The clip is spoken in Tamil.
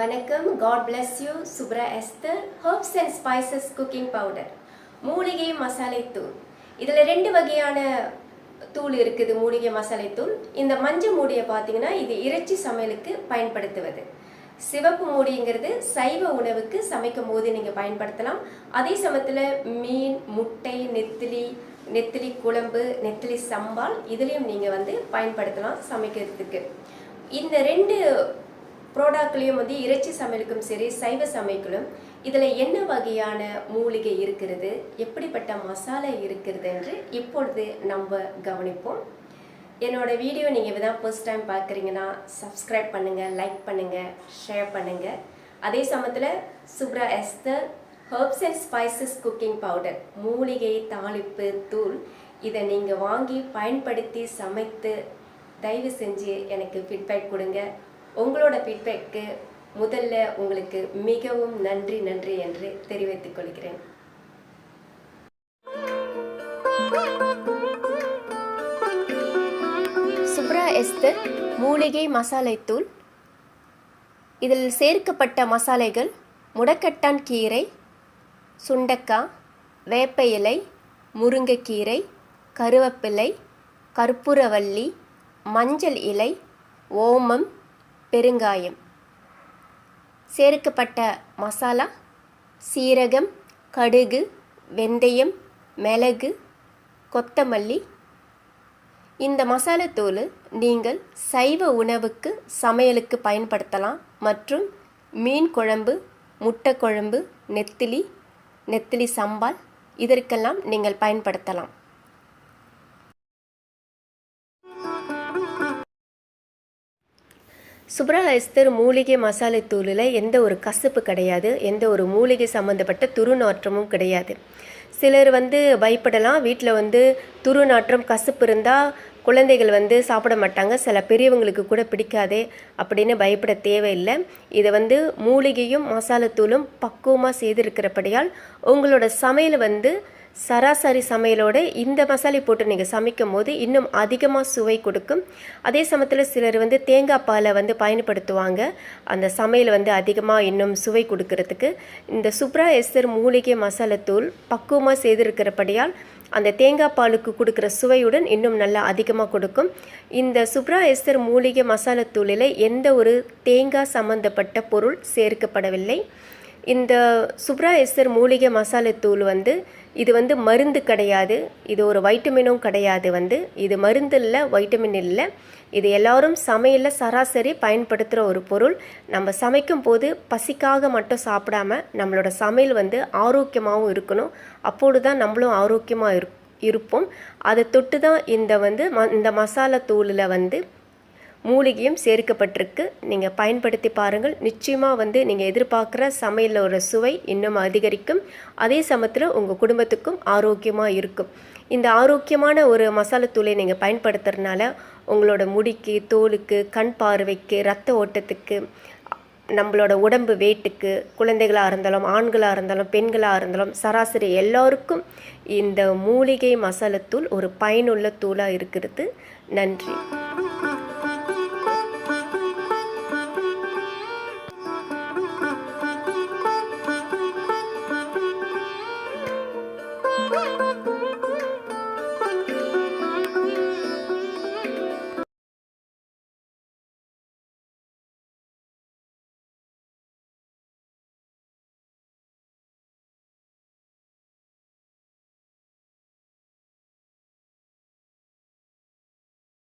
வணக்கம். God bless you Subra Esther herbs and spices cooking powder மூலிகை மசாலை தூள். இதில் ரெண்டு வகையான தூள் இருக்குது மூலிகை மசாலை தூள். இந்த மஞ்சள் மூடியை பார்த்தீங்கன்னா இது இறைச்சி சமையலுக்கு பயன்படுத்துவது. சிவப்பு மூடிங்கிறது சைவ உணவுக்கு சமைக்கும் போது நீங்கள் பயன்படுத்தலாம். அதே சமயத்தில் மீன் முட்டை நெத்திலி நெத்திலி குழம்பு நெத்திலி சம்பால் இதுலேயும் நீங்கள் வந்து பயன்படுத்தலாம் சமைக்கிறதுக்கு. இந்த ரெண்டு ப்ரோடாக்ட்லேயும் வந்து இறைச்சி சமையலுக்கும் சரி சைவ சமைக்கலும் இதில் என்ன வகையான மூலிகை இருக்கிறது எப்படிப்பட்ட மசாலா இருக்கிறது என்று இப்பொழுது நம்ம கவனிப்போம். என்னோட வீடியோ நீங்கள் தான் ஃபர்ஸ்ட் டைம் பார்க்குறீங்கன்னா சப்ஸ்கிரைப் பண்ணுங்கள் லைக் பண்ணுங்கள் ஷேர் பண்ணுங்கள் அதே சமயத்தில் Subra Esther herbs and spices cooking powder மூலிகை தாளிப்பு தூள் இதை நீங்கள் வாங்கி பயன்படுத்தி சமைத்து தயவு செஞ்சு எனக்கு ஃபீட்பேக் கொடுங்க. உங்களோட ஃபீட்பேக்கு முதல்ல உங்களுக்கு மிகவும் நன்றி நன்றி என்று தெரிவித்துக் கொள்கிறேன். சுப்ரா எஸ்தர் மூலிகை மசாலைத்தூள் தூள். இதில் சேர்க்கப்பட்ட மசாலைகள் முடக்கட்டான் கீரை சுண்டக்காய் வேப்ப இலை முருங்கைக்கீரை கருவேப்பிலை கற்பூரவல்லி மஞ்சள் இலை ஓமம் பெருங்காயம். சேர்க்கப்பட்ட மசாலா சீரகம் கடுகு வெந்தயம் மிளகு கொத்தமல்லி. இந்த மசாலாத்தூள் நீங்கள் சைவ உணவுக்கு சமையலுக்கு பயன்படுத்தலாம் மற்றும் மீன் குழம்பு முட்டை குழம்பு நெத்திலி நெத்திலி சம்பால் இதற்கெல்லாம் நீங்கள் பயன்படுத்தலாம். சுப்ரா எஸ்தர் மூலிகை மசாலை தூளில் எந்த ஒரு கசப்பு கிடையாது எந்த ஒரு மூலிகை சம்மந்தப்பட்ட துருநாற்றமும் கிடையாது. சிலர் வந்து பயப்படலாம் வீட்டில் வந்து துருநாற்றம் கசப்பு இருந்தால் குழந்தைகள் வந்து சாப்பிட மாட்டாங்க சில பெரியவங்களுக்கு கூட பிடிக்காதே அப்படின்னு பயப்பட தேவையில்லை. இதை வந்து மூலிகையும் மசாலாத்தூளும் பக்குவமாக செய்திருக்கிறபடியால் உங்களோட சமையல் வந்து சராசரி சமையலோட இந்த மசாலை போட்டு நீங்கள் சமைக்கும் போது இன்னும் அதிகமாக சுவை கொடுக்கும். அதே சமயத்தில் சிலர் வந்து தேங்காய் பாலை வந்து பயன்படுத்துவாங்க. அந்த சமையல் வந்து அதிகமாக இன்னும் சுவை கொடுக்கறதுக்கு. இந்த சுப்ரா எஸ்தர் மூலிகை மசாலாத்தூள் பக்குவமாக செய்திருக்கிறபடியால் அந்த தேங்காய் பாலுக்கு கொடுக்குற சுவையுடன் இன்னும் நல்லா அதிகமாக கொடுக்கும். இந்த சுப்ரா எஸ்தர் மூலிகை மசாலாத்தூளில் எந்த ஒரு தேங்காய் சம்பந்தப்பட்ட பொருள் சேர்க்கப்படவில்லை. இந்த சுப்ரா எஸ்தர் மூலிகை மசாலாத்தூள் வந்து இது வந்து மருந்து கிடையாது. இது ஒரு வைட்டமினும் கிடையாது வந்து. இது மருந்து இல்லை வைட்டமின் இல்லை. இது எல்லாரும் சமையலில் சராசரி பயன்படுத்துகிற ஒரு பொருள். நம்ம சமைக்கும் போது பசிக்காக மட்டும் சாப்பிடாம நம்மளோட சமையல் வந்து ஆரோக்கியமாகவும் இருக்கணும். அப்போது தான் நம்மளும் ஆரோக்கியமாக இருப்போம். அதை தொட்டு தான் இந்த வந்து ம இந்த மசாலா தூளில் வந்து மூலிகையும் சேர்க்கப்பட்டிருக்கு. நீங்கள் பயன்படுத்தி பாருங்கள். நிச்சயமாக வந்து நீங்கள் எதிர்பார்க்குற சமையலோட சுவை இன்னும் அதிகரிக்கும். அதே சமயத்தில் உங்கள் குடும்பத்துக்கும் ஆரோக்கியமாக இருக்கும். இந்த ஆரோக்கியமான ஒரு மசாலாத்தூளை நீங்கள் பயன்படுத்துறதுனால உங்களோட முடிக்கு தோலுக்கு கண் பார்வைக்கு ரத்த ஓட்டத்துக்கு நம்மளோட உடம்பு வெயிட்டுக்கு குழந்தைகளாக இருந்தாலும் ஆண்களாக இருந்தாலும் பெண்களாக இருந்தாலும் சராசரி எல்லோருக்கும் இந்த மூலிகை மசாலாத்தூள் ஒரு பயனுள்ள தூளாக இருக்கிறது. நன்றி.